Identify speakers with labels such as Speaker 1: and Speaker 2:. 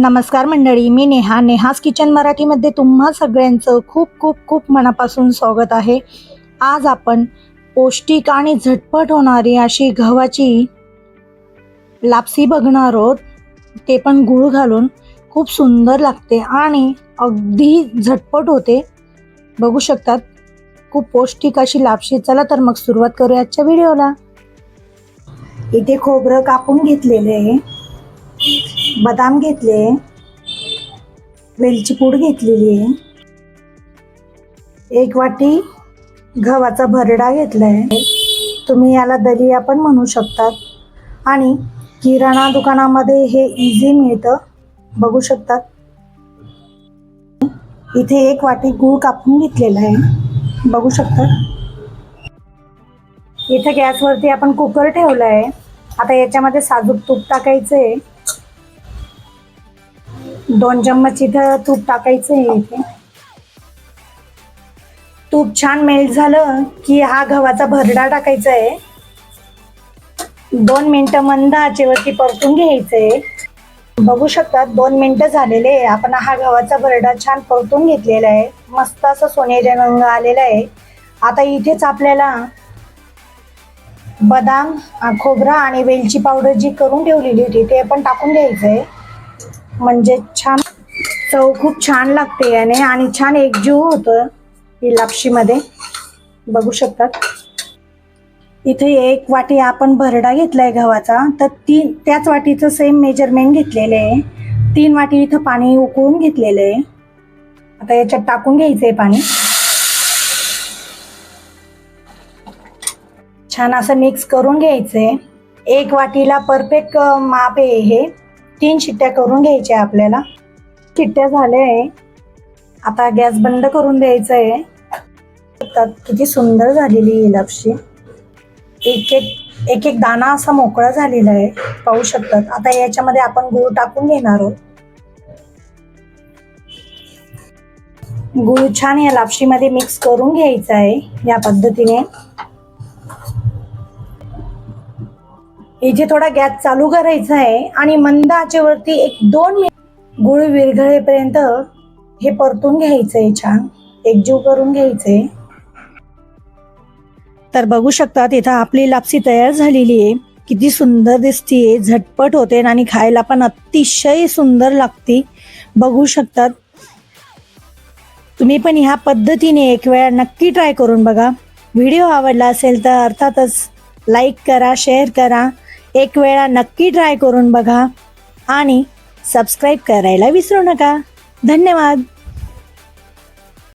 Speaker 1: नमस्कार मंडळी मी नेहा. नेहास किचन मराठीमध्ये तुम्हा सगळ्यांचं खूप खूप खूप मनापासून स्वागत आहे. आज आपण पौष्टिक आणि झटपट होणारी अशी गव्हाची लापसी बघणार आहोत. ते पण गूळ घालून खूप सुंदर लागते आणि अगदी झटपट होते. बघू शकतात खूप पौष्टिक अशी लापशी. चला तर मग सुरुवात करूया आजच्या व्हिडिओला. इथे खोबरं कापून घेतलेले आहे. बदाम घेतले. वेलची पूड घेतलेली आहे. एक वाटी गव्हाचा भरडा घेतलाय. तुम्ही याला दलिया पण म्हणू शकतात. आणि किराणा दुकानामध्ये हे इझी मिळतं. बघू शकतात. इथे एक वाटी गूळ कापून घेतलेला आहे. बघू शकतात. इथे गॅसवरती आपण कुकर ठेवला आहे आता याच्यामध्ये साजूक तूप टाकायचं आहे दोन चम्मच इथं तूप टाकायचं आहे इथे. तूप छान मेल्ट झालं की हा गव्हाचा भरडा टाकायचा आहे. दोन मिनटं मंद आचेवरती परतून घ्यायचंय. बघू शकतात दोन मिनटं झालेले आहे. आपण हा गव्हाचा भरडा छान परतून घेतलेला आहे. मस्त असं सोनेरी रंग आलेला आहे. आता इथेच आपल्याला बदाम खोबरा आणि वेलची पावडर जी करून ठेवलेली होती ते पण टाकून घ्यायचंय. म्हणजे छान. चव खूप छान लागते याने आणि छान एकजीव होतं ही लापशीमध्ये. बघू शकतात. इथे एक वाटी आपण भरडा घेतलाय गव्हाचा. तर तीन त्याच वाटीचं सेम मेजरमेंट घेतलेलं आहे. तीन वाटी इथं पाणी उकळून घेतलेलं आहे. आता याच्यात टाकून घ्यायचंय पाणी. छान असं मिक्स करून घ्यायचंय. एक वाटीला परफेक्ट माप आहे हे. तीन शिट्ट्या करून घ्यायच्या आपल्याला. शिट्ट्या झाल्या आहे. आता गॅस बंद करून द्यायचा आहे. किती सुंदर झालेली ही लपशी. एक एक एक एक दाना असा मोकळा झालेला आहे. पाहू शकतात. आता याच्यामध्ये आपण गूळ टाकून घेणार आहोत. गूळ छान या लापशीमध्ये मिक्स करून घ्यायचा आहे या पद्धतीने. इथे थोडा गॅस चालू करायचा आहे आणि मंद आचेवरती एक दोन मिनिट गुळ विरघळेपर्यंत हे परतून घ्यायचंय छान. एकजीव करून घ्यायचंय. तर बघू शकतात इथं आपली लापसी तयार झालेली आहे. किती सुंदर दिसतीये झटपट होते आणि खायला पण अतिशय सुंदर लागती. बघू शकतात. तुम्ही पण ह्या पद्धतीने एक वेळा नक्की ट्राय करून बघा. व्हिडिओ आवडला असेल तर अर्थातच लाईक करा शेअर करा. एक वेळा नक्की ट्राय करून बघा आणि सबस्क्राईब करायला विसरू नका. धन्यवाद.